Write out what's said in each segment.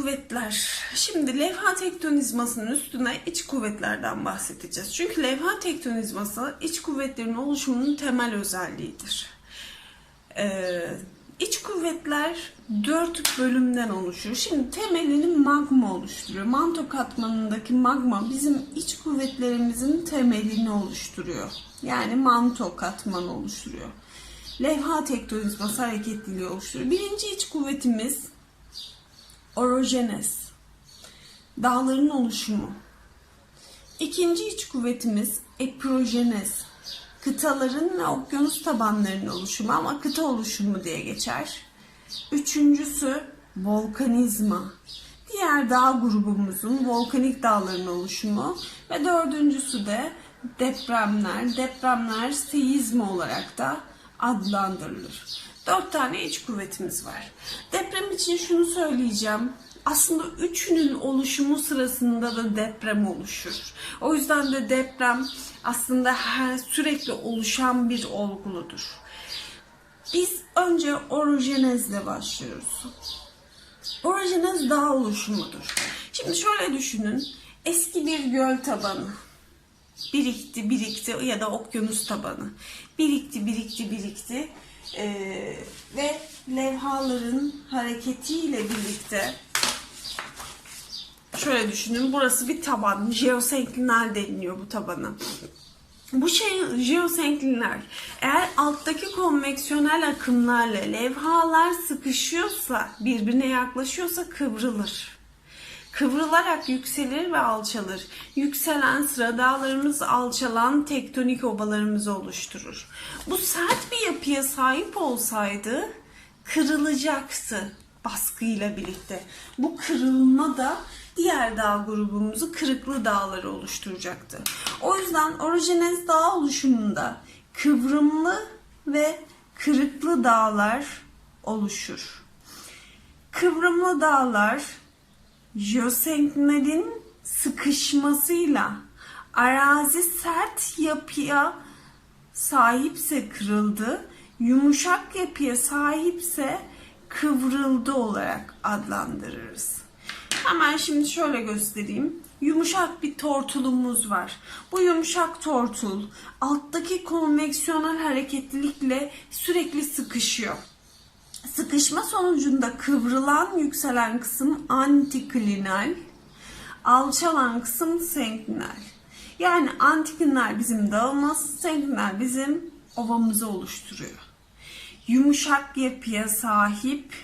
kuvvetler. Şimdi levha tektonizmasının üstüne iç kuvvetlerden bahsedeceğiz. Çünkü levha tektonizması iç kuvvetlerin oluşumunun temel özelliğidir. Ee, iç kuvvetler dört bölümden oluşur. Şimdi temelini magma oluşturuyor. Manto katmanındaki magma bizim iç kuvvetlerimizin temelini oluşturuyor. Yani manto katmanı oluşturuyor. Levha tektonizması hareketliliği oluşturuyor. Birinci iç kuvvetimiz orojenez. Dağların oluşumu. İkinci iç kuvvetimiz epirojenez. Kıtaların ve okyanus tabanlarının oluşumu ama kıta oluşumu diye geçer. Üçüncüsü volkanizma. Diğer dağ grubumuzun volkanik dağların oluşumu ve dördüncüsü de depremler. Depremler seizma olarak da adlandırılır. Dört tane iç kuvvetimiz var. Deprem için şunu söyleyeceğim. Aslında üçünün oluşumu sırasında da deprem oluşur. O yüzden de deprem aslında her sürekli oluşan bir olguludur. Biz önce orojenezle başlıyoruz. Orojenez dağ oluşumudur. Şimdi şöyle düşünün. Eski bir göl tabanı birikti, birikti ya da okyanus tabanı birikti, birikti, birikti Ee, ve levhaların hareketiyle birlikte şöyle düşünün burası bir taban. Jeosenklinal deniliyor bu tabana. Bu şey jeosenklinler eğer alttaki konveksiyonel akımlarla levhalar sıkışıyorsa birbirine yaklaşıyorsa kıvrılır kıvrılarak yükselir ve alçalır. Yükselen sıra dağlarımız alçalan tektonik obalarımızı oluşturur. Bu sert bir yapıya sahip olsaydı kırılacaktı baskıyla birlikte. Bu kırılma da diğer dağ grubumuzu kırıklı dağları oluşturacaktı. O yüzden orojenez dağ oluşumunda kıvrımlı ve kırıklı dağlar oluşur. Kıvrımlı dağlar jeosenklerin sıkışmasıyla arazi sert yapıya sahipse kırıldı, yumuşak yapıya sahipse kıvrıldı olarak adlandırırız. Hemen şimdi şöyle göstereyim. Yumuşak bir tortulumuz var. Bu yumuşak tortul alttaki konveksiyonel hareketlilikle sürekli sıkışıyor. Sıkışma sonucunda kıvrılan yükselen kısım antiklinal, alçalan kısım senklinal. Yani antiklinal bizim dağımız, senklinal bizim ovamızı oluşturuyor. Yumuşak yapıya sahip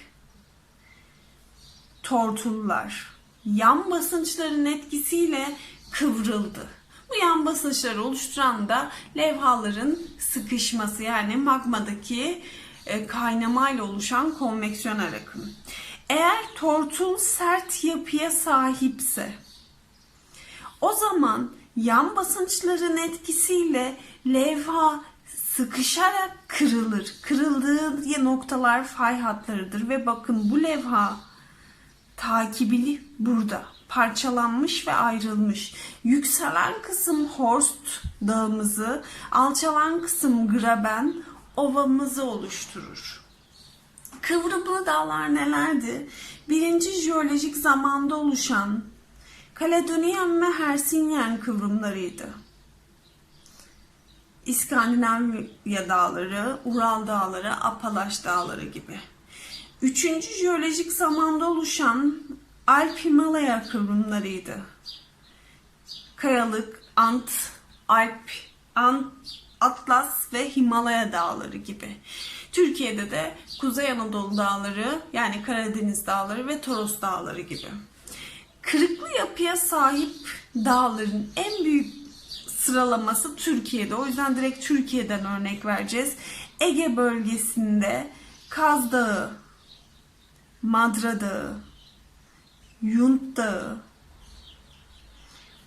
tortullar yan basınçların etkisiyle kıvrıldı. Bu yan basınçları oluşturan da levhaların sıkışması yani magmadaki e, kaynamayla oluşan konveksiyonel akım. Eğer tortul sert yapıya sahipse o zaman yan basınçların etkisiyle levha sıkışarak kırılır. Kırıldığı noktalar fay hatlarıdır ve bakın bu levha takibili burada parçalanmış ve ayrılmış. Yükselen kısım Horst dağımızı, alçalan kısım Graben ovamızı oluşturur. Kıvrımlı dağlar nelerdi? Birinci jeolojik zamanda oluşan Kaledonyan ve Hersinyen kıvrımlarıydı. İskandinavya dağları, Ural dağları, Apalaş dağları gibi. Üçüncü jeolojik zamanda oluşan Alp Himalaya kıvrımlarıydı. Kayalık, Ant, Alp, Ant, Atlas ve Himalaya dağları gibi. Türkiye'de de Kuzey Anadolu dağları yani Karadeniz dağları ve Toros dağları gibi. Kırıklı yapıya sahip dağların en büyük sıralaması Türkiye'de. O yüzden direkt Türkiye'den örnek vereceğiz. Ege bölgesinde Kaz Dağı, Madra Dağı, Yunt Dağı,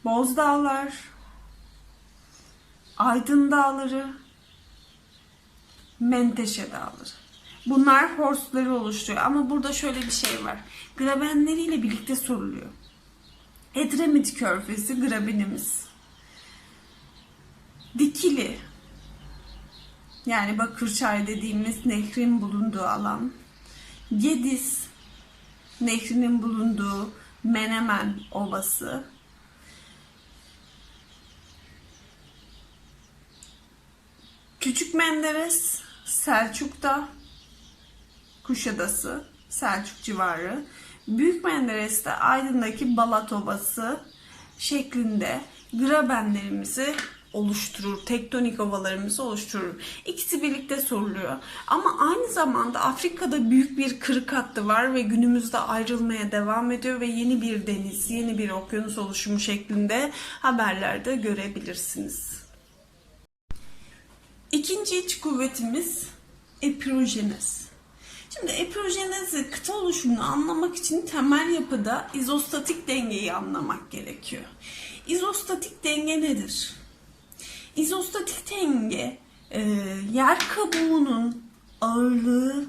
Bozdağlar, Aydın Dağları, Menteşe Dağları. Bunlar horstları oluşturuyor. Ama burada şöyle bir şey var. Grabenleriyle birlikte soruluyor. Edremit Körfezi grabenimiz. Dikili. Yani Bakırçay dediğimiz nehrin bulunduğu alan. Gediz. Nehri'nin bulunduğu Menemen Ovası. Küçük Menderes, Selçuk'ta, Kuşadası, Selçuk civarı. Büyük Menderes'te Aydın'daki Balat Ovası şeklinde grabenlerimizi oluşturur. Tektonik ovalarımızı oluşturur. İkisi birlikte soruluyor. Ama aynı zamanda Afrika'da büyük bir kırık hattı var ve günümüzde ayrılmaya devam ediyor ve yeni bir deniz, yeni bir okyanus oluşumu şeklinde haberlerde görebilirsiniz. İkinci iç kuvvetimiz epirojenez. Şimdi epirojenezi kıta oluşumunu anlamak için temel yapıda izostatik dengeyi anlamak gerekiyor. İzostatik denge nedir? İzostatik denge e, yer kabuğunun ağırlığı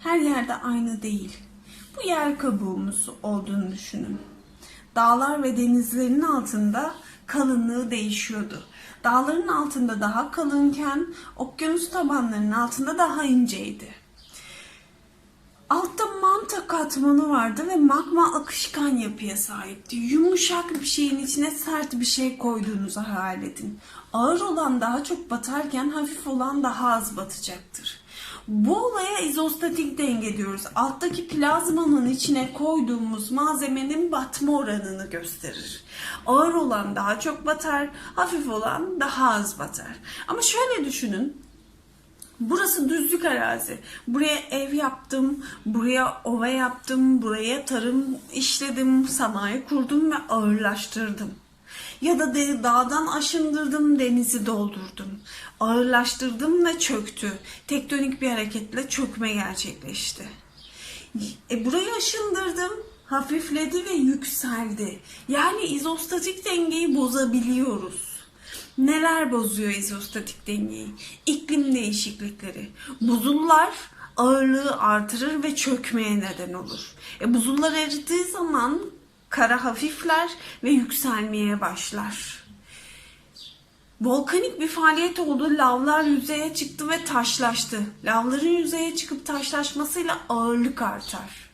her yerde aynı değil. Bu yer kabuğumuz olduğunu düşünün. Dağlar ve denizlerin altında kalınlığı değişiyordu. Dağların altında daha kalınken okyanus tabanlarının altında daha inceydi. Altta manta katmanı vardı ve magma akışkan yapıya sahipti. Yumuşak bir şeyin içine sert bir şey koyduğunuzu hayal edin. Ağır olan daha çok batarken hafif olan daha az batacaktır. Bu olaya izostatik denge diyoruz. Alttaki plazmanın içine koyduğumuz malzemenin batma oranını gösterir. Ağır olan daha çok batar, hafif olan daha az batar. Ama şöyle düşünün. Burası düzlük arazi. Buraya ev yaptım, buraya ova yaptım, buraya tarım işledim, sanayi kurdum ve ağırlaştırdım. Ya da dağdan aşındırdım, denizi doldurdum. Ağırlaştırdım ve çöktü. Tektonik bir hareketle çökme gerçekleşti. E, burayı aşındırdım, hafifledi ve yükseldi. Yani izostatik dengeyi bozabiliyoruz. Neler bozuyor izostatik dengeyi? İklim değişiklikleri. Buzullar ağırlığı artırır ve çökmeye neden olur. E, buzullar eridiği zaman kara hafifler ve yükselmeye başlar. Volkanik bir faaliyet oldu. Lavlar yüzeye çıktı ve taşlaştı. Lavların yüzeye çıkıp taşlaşmasıyla ağırlık artar.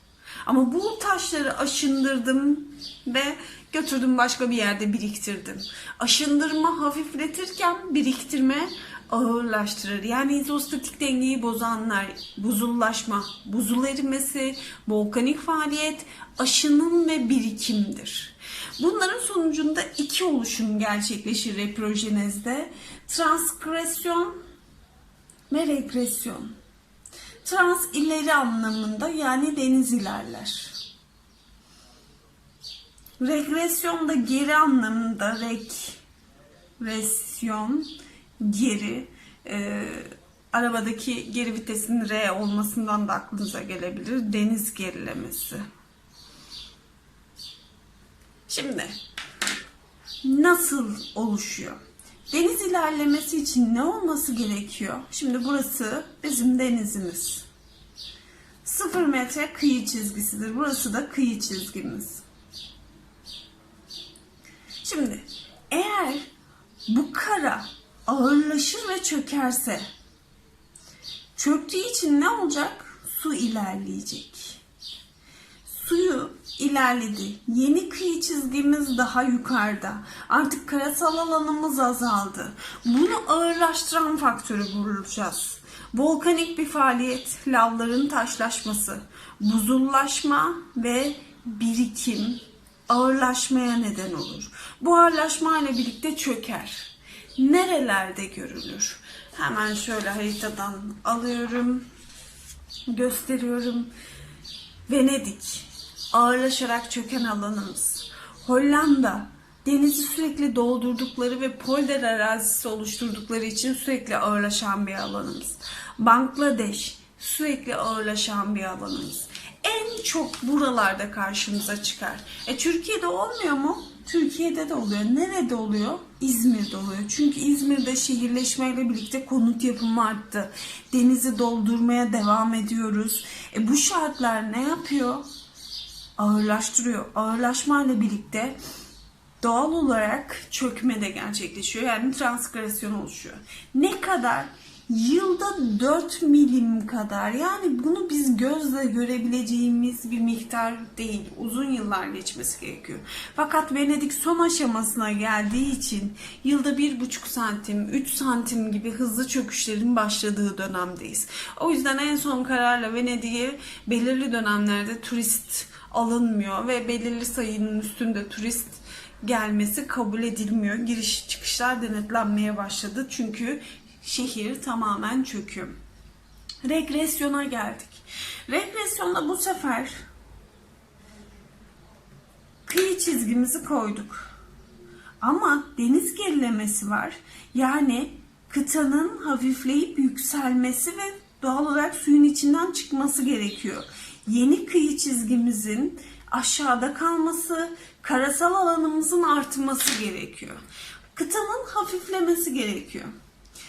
Ama bu taşları aşındırdım ve götürdüm başka bir yerde biriktirdim. Aşındırma hafifletirken biriktirme ağırlaştırır. Yani izostatik dengeyi bozanlar, buzullaşma, buzul erimesi, volkanik faaliyet, aşınım ve birikimdir. Bunların sonucunda iki oluşum gerçekleşir reprojenezde. Transkresyon ve regresyon. Trans ileri anlamında yani deniz ilerler. Regresyon da geri anlamında regresyon geri e, arabadaki geri vitesin R olmasından da aklınıza gelebilir. Deniz gerilemesi. Şimdi nasıl oluşuyor? Deniz ilerlemesi için ne olması gerekiyor? Şimdi burası bizim denizimiz. Sıfır metre kıyı çizgisidir. Burası da kıyı çizgimiz. Şimdi eğer bu kara ağırlaşır ve çökerse çöktüğü için ne olacak? Su ilerleyecek. Suyu ilerledi. Yeni kıyı çizgimiz daha yukarıda. Artık karasal alanımız azaldı. Bunu ağırlaştıran faktörü bulacağız. Volkanik bir faaliyet, lavların taşlaşması, buzullaşma ve birikim ağırlaşmaya neden olur. Bu ağırlaşma ile birlikte çöker. Nerelerde görülür? Hemen şöyle haritadan alıyorum, gösteriyorum. Venedik, ağırlaşarak çöken alanımız. Hollanda, denizi sürekli doldurdukları ve polder arazisi oluşturdukları için sürekli ağırlaşan bir alanımız. Bangladeş, sürekli ağırlaşan bir alanımız. En çok buralarda karşımıza çıkar. E Türkiye'de olmuyor mu? Türkiye'de de oluyor. Nerede oluyor? İzmir'de oluyor. Çünkü İzmir'de şehirleşmeyle birlikte konut yapımı arttı. Denizi doldurmaya devam ediyoruz. E bu şartlar ne yapıyor? Ağırlaştırıyor. Ağırlaşmayla birlikte doğal olarak çökme de gerçekleşiyor. Yani transgresyon oluşuyor. Ne kadar? Yılda 4 milim kadar yani bunu biz gözle görebileceğimiz bir miktar değil. Uzun yıllar geçmesi gerekiyor. Fakat Venedik son aşamasına geldiği için yılda 1,5 santim, 3 santim gibi hızlı çöküşlerin başladığı dönemdeyiz. O yüzden en son kararla Venedik'e belirli dönemlerde turist alınmıyor ve belirli sayının üstünde turist gelmesi kabul edilmiyor. Giriş çıkışlar denetlenmeye başladı. Çünkü şehir tamamen çöküyor. Regresyona geldik. Regresyonda bu sefer kıyı çizgimizi koyduk. Ama deniz gerilemesi var. Yani kıtanın hafifleyip yükselmesi ve doğal olarak suyun içinden çıkması gerekiyor. Yeni kıyı çizgimizin aşağıda kalması, karasal alanımızın artması gerekiyor. Kıtanın hafiflemesi gerekiyor.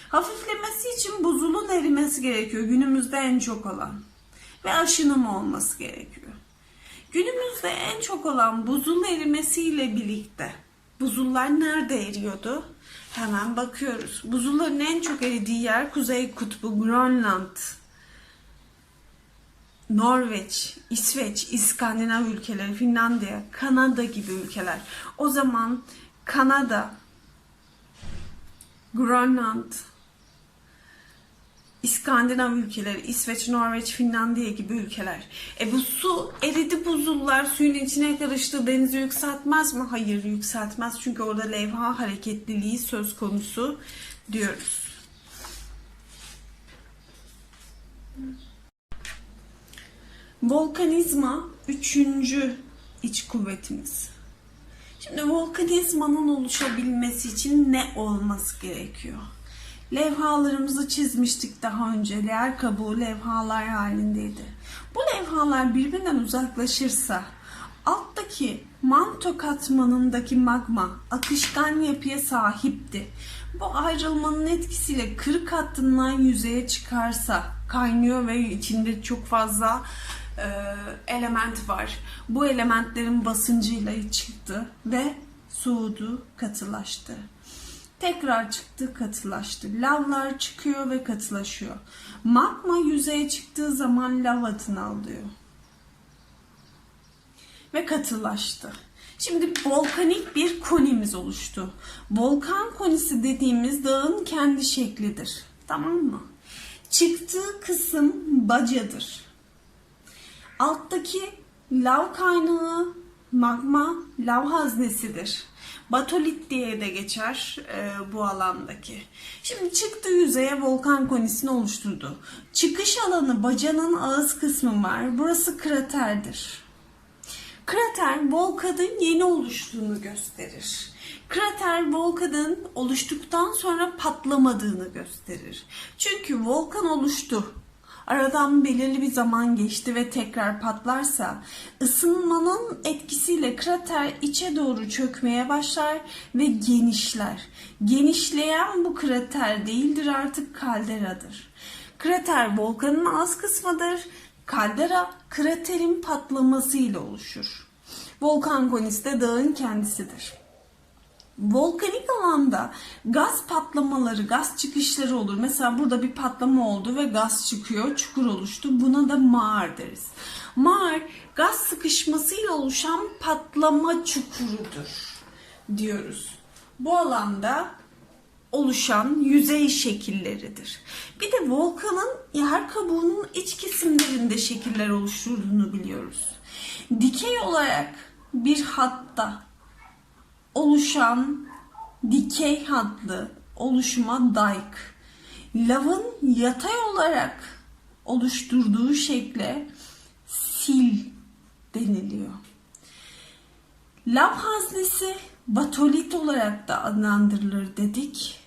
Hafiflemesi için buzulun erimesi gerekiyor günümüzde en çok olan ve aşının olması gerekiyor. Günümüzde en çok olan buzul erimesiyle birlikte buzullar nerede eriyordu? Hemen bakıyoruz. Buzulların en çok eridiği yer Kuzey Kutbu, Grönland, Norveç, İsveç, İskandinav ülkeleri, Finlandiya, Kanada gibi ülkeler. O zaman Kanada, Grönland, İskandinav ülkeleri, İsveç, Norveç, Finlandiya gibi ülkeler. E bu su eridi buzullar suyun içine karıştı denizi yükseltmez mi? Hayır yükseltmez çünkü orada levha hareketliliği söz konusu diyoruz. Volkanizma üçüncü iç kuvvetimiz. Şimdi volkanizmanın oluşabilmesi için ne olması gerekiyor? Levhalarımızı çizmiştik daha önce. Yer kabuğu levhalar halindeydi. Bu levhalar birbirinden uzaklaşırsa alttaki manto katmanındaki magma akışkan yapıya sahipti. Bu ayrılmanın etkisiyle kırık hattından yüzeye çıkarsa kaynıyor ve içinde çok fazla element var. Bu elementlerin basıncıyla çıktı ve soğudu, katılaştı. Tekrar çıktı, katılaştı. Lavlar çıkıyor ve katılaşıyor. Magma yüzeye çıktığı zaman lav adını alıyor. Ve katılaştı. Şimdi volkanik bir konimiz oluştu. Volkan konisi dediğimiz dağın kendi şeklidir. Tamam mı? Çıktığı kısım bacadır. Alttaki lav kaynağı magma lav haznesidir. Batolit diye de geçer e, bu alandaki. Şimdi çıktı yüzeye volkan konisini oluşturdu. Çıkış alanı bacanın ağız kısmı var. Burası kraterdir. Krater volkanın yeni oluştuğunu gösterir. Krater volkanın oluştuktan sonra patlamadığını gösterir. Çünkü volkan oluştu. Aradan belirli bir zaman geçti ve tekrar patlarsa ısınmanın etkisiyle krater içe doğru çökmeye başlar ve genişler. Genişleyen bu krater değildir artık kalderadır. Krater volkanın az kısmıdır. Kaldera kraterin patlamasıyla oluşur. Volkan konisi de dağın kendisidir. Volkanik alanda gaz patlamaları, gaz çıkışları olur. Mesela burada bir patlama oldu ve gaz çıkıyor, çukur oluştu. Buna da mağar deriz. Mağar gaz sıkışmasıyla oluşan patlama çukurudur diyoruz. Bu alanda oluşan yüzey şekilleridir. Bir de volkanın yer kabuğunun iç kesimlerinde şekiller oluşturduğunu biliyoruz. Dikey olarak bir hatta oluşan dikey hatlı oluşuma dike. Lavın yatay olarak oluşturduğu şekle sil deniliyor. Lav haznesi batolit olarak da adlandırılır dedik.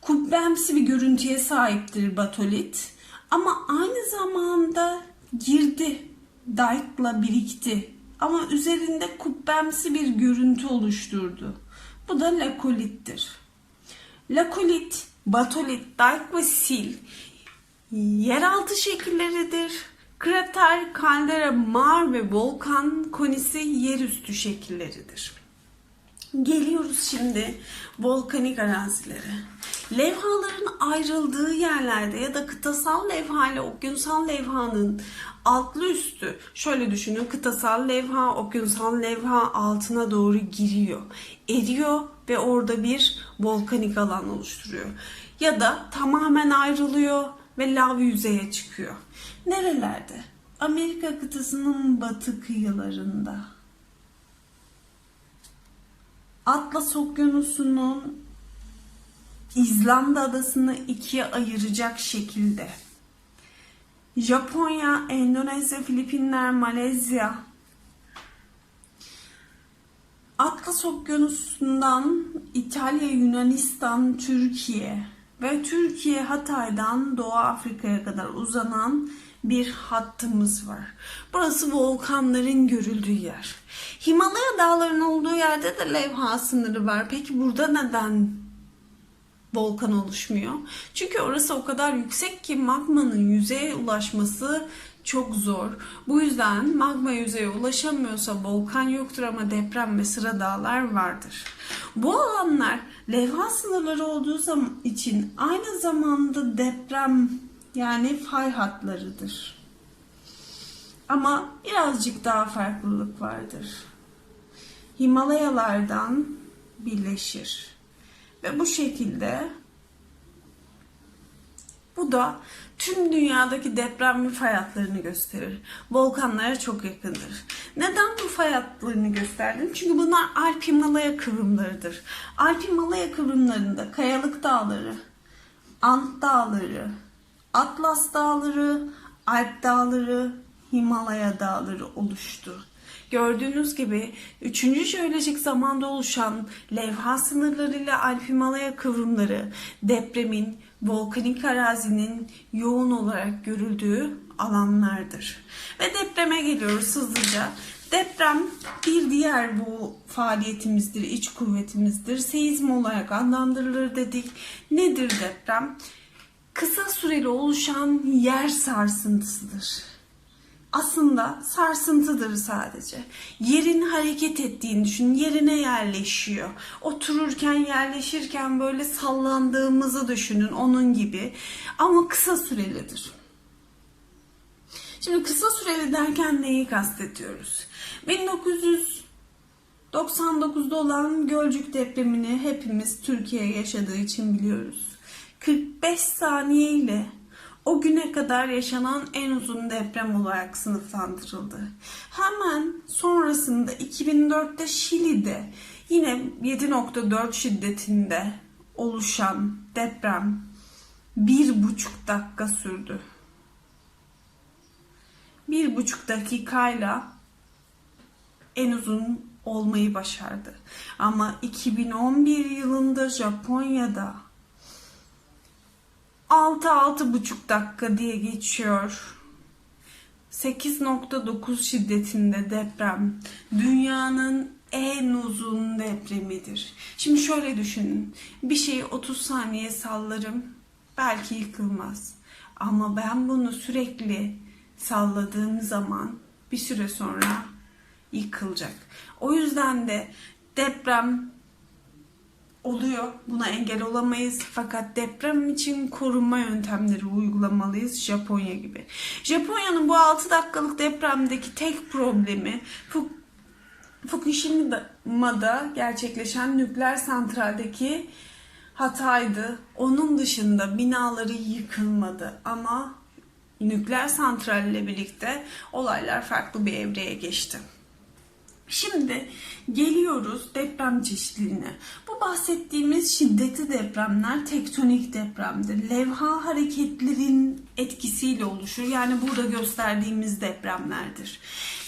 Kubbemsi bir görüntüye sahiptir batolit. Ama aynı zamanda girdi, dike'la birikti ama üzerinde kubbemsi bir görüntü oluşturdu. Bu da lakolittir. Lakolit, batolit, dike ve sil yeraltı şekilleridir. Krater, kaldera, mağar ve volkan konisi yerüstü şekilleridir. Geliyoruz şimdi volkanik arazilere. Levhaların ayrıldığı yerlerde ya da kıtasal levha ile okyanusal levhanın altlı üstü şöyle düşünün kıtasal levha okyanusal levha altına doğru giriyor. Eriyor ve orada bir volkanik alan oluşturuyor. Ya da tamamen ayrılıyor ve lav yüzeye çıkıyor. Nerelerde? Amerika kıtasının batı kıyılarında. Atlas Okyanusu'nun İzlanda adasını ikiye ayıracak şekilde. Japonya, Endonezya, Filipinler, Malezya. Atlas Okyanusu'ndan İtalya, Yunanistan, Türkiye ve Türkiye Hatay'dan Doğu Afrika'ya kadar uzanan bir hattımız var. Burası volkanların görüldüğü yer. Himalaya dağlarının olduğu yerde de levha sınırı var. Peki burada neden volkan oluşmuyor? Çünkü orası o kadar yüksek ki magmanın yüzeye ulaşması çok zor. Bu yüzden magma yüzeye ulaşamıyorsa volkan yoktur ama deprem ve sıra dağlar vardır. Bu alanlar levha sınırları olduğu zaman için aynı zamanda deprem yani fay hatlarıdır. Ama birazcık daha farklılık vardır. Himalayalardan birleşir. Ve bu şekilde bu da tüm dünyadaki deprem ve fay hatlarını gösterir. Volkanlara çok yakındır. Neden bu fay hatlarını gösterdim? Çünkü bunlar Alp Himalaya kıvrımlarıdır. Alp Himalaya kıvrımlarında Kayalık Dağları, Ant Dağları, Atlas Dağları, Alp Dağları, Himalaya Dağları oluştu. Gördüğünüz gibi 3. jeolojik zamanda oluşan levha sınırlarıyla Alp Himalaya kıvrımları depremin, volkanik arazinin yoğun olarak görüldüğü alanlardır. Ve depreme geliyoruz hızlıca. Deprem bir diğer bu faaliyetimizdir, iç kuvvetimizdir. Seizm olarak adlandırılır dedik. Nedir deprem? Kısa süreli oluşan yer sarsıntısıdır aslında sarsıntıdır sadece. Yerin hareket ettiğini düşün. Yerine yerleşiyor. Otururken yerleşirken böyle sallandığımızı düşünün onun gibi. Ama kısa sürelidir. Şimdi kısa süreli derken neyi kastediyoruz? 1999'da olan Gölcük depremini hepimiz Türkiye yaşadığı için biliyoruz. 45 saniye ile o güne kadar yaşanan en uzun deprem olarak sınıflandırıldı. Hemen sonrasında 2004'te Şili'de yine 7.4 şiddetinde oluşan deprem bir buçuk dakika sürdü. Bir buçuk dakikayla en uzun olmayı başardı. Ama 2011 yılında Japonya'da 6-6,5 dakika diye geçiyor. 8.9 şiddetinde deprem dünyanın en uzun depremidir. Şimdi şöyle düşünün. Bir şeyi 30 saniye sallarım belki yıkılmaz. Ama ben bunu sürekli salladığım zaman bir süre sonra yıkılacak. O yüzden de deprem oluyor. Buna engel olamayız. Fakat deprem için korunma yöntemleri uygulamalıyız. Japonya gibi. Japonya'nın bu 6 dakikalık depremdeki tek problemi Fukushima'da gerçekleşen nükleer santraldeki hataydı. Onun dışında binaları yıkılmadı ama nükleer santralle birlikte olaylar farklı bir evreye geçti. Şimdi geliyoruz deprem çeşitliliğine. Bahsettiğimiz şiddetli depremler tektonik depremdir. Levha hareketlerin etkisiyle oluşur. Yani burada gösterdiğimiz depremlerdir.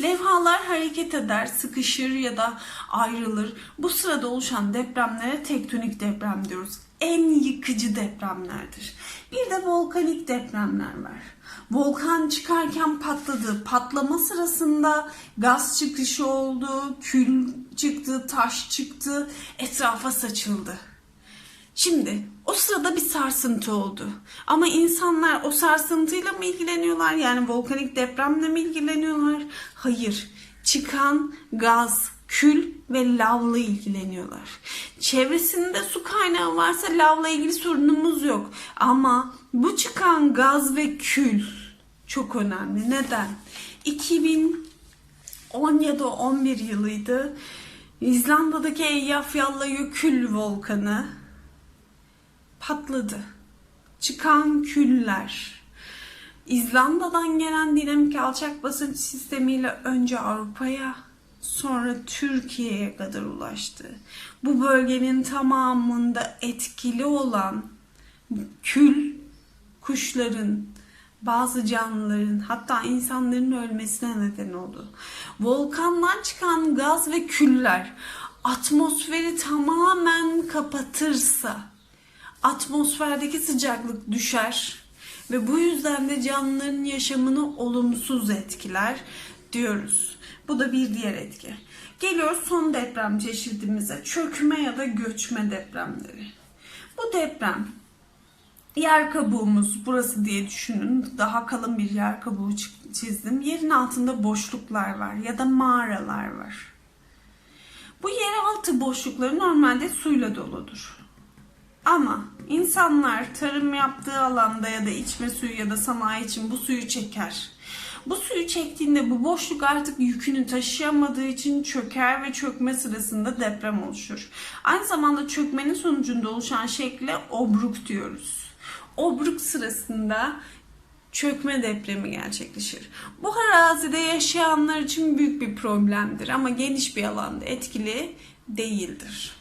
Levhalar hareket eder, sıkışır ya da ayrılır. Bu sırada oluşan depremlere tektonik deprem diyoruz. En yıkıcı depremlerdir. Bir de volkanik depremler var. Volkan çıkarken patladı. Patlama sırasında gaz çıkışı oldu, kül çıktı, taş çıktı, etrafa saçıldı. Şimdi o sırada bir sarsıntı oldu. Ama insanlar o sarsıntıyla mı ilgileniyorlar? Yani volkanik depremle mi ilgileniyorlar? Hayır. Çıkan gaz, kül ve lavla ilgileniyorlar. Çevresinde su kaynağı varsa lavla ilgili sorunumuz yok. Ama bu çıkan gaz ve kül çok önemli. Neden? 2010 ya da 11 yılıydı. İzlanda'daki Eyjafjallajökull volkanı patladı. Çıkan küller. İzlanda'dan gelen dinamik alçak basınç sistemiyle önce Avrupa'ya sonra Türkiye'ye kadar ulaştı. Bu bölgenin tamamında etkili olan kül kuşların, bazı canlıların hatta insanların ölmesine neden oldu. Volkandan çıkan gaz ve küller atmosferi tamamen kapatırsa atmosferdeki sıcaklık düşer ve bu yüzden de canlıların yaşamını olumsuz etkiler diyoruz. Bu da bir diğer etki. Geliyoruz son deprem çeşidimize. Çökme ya da göçme depremleri. Bu deprem yer kabuğumuz burası diye düşünün. Daha kalın bir yer kabuğu çi- çizdim. Yerin altında boşluklar var ya da mağaralar var. Bu yeraltı boşlukları normalde suyla doludur. Ama insanlar tarım yaptığı alanda ya da içme suyu ya da sanayi için bu suyu çeker. Bu suyu çektiğinde bu boşluk artık yükünü taşıyamadığı için çöker ve çökme sırasında deprem oluşur. Aynı zamanda çökmenin sonucunda oluşan şekle obruk diyoruz. Obruk sırasında çökme depremi gerçekleşir. Bu arazide yaşayanlar için büyük bir problemdir ama geniş bir alanda etkili değildir.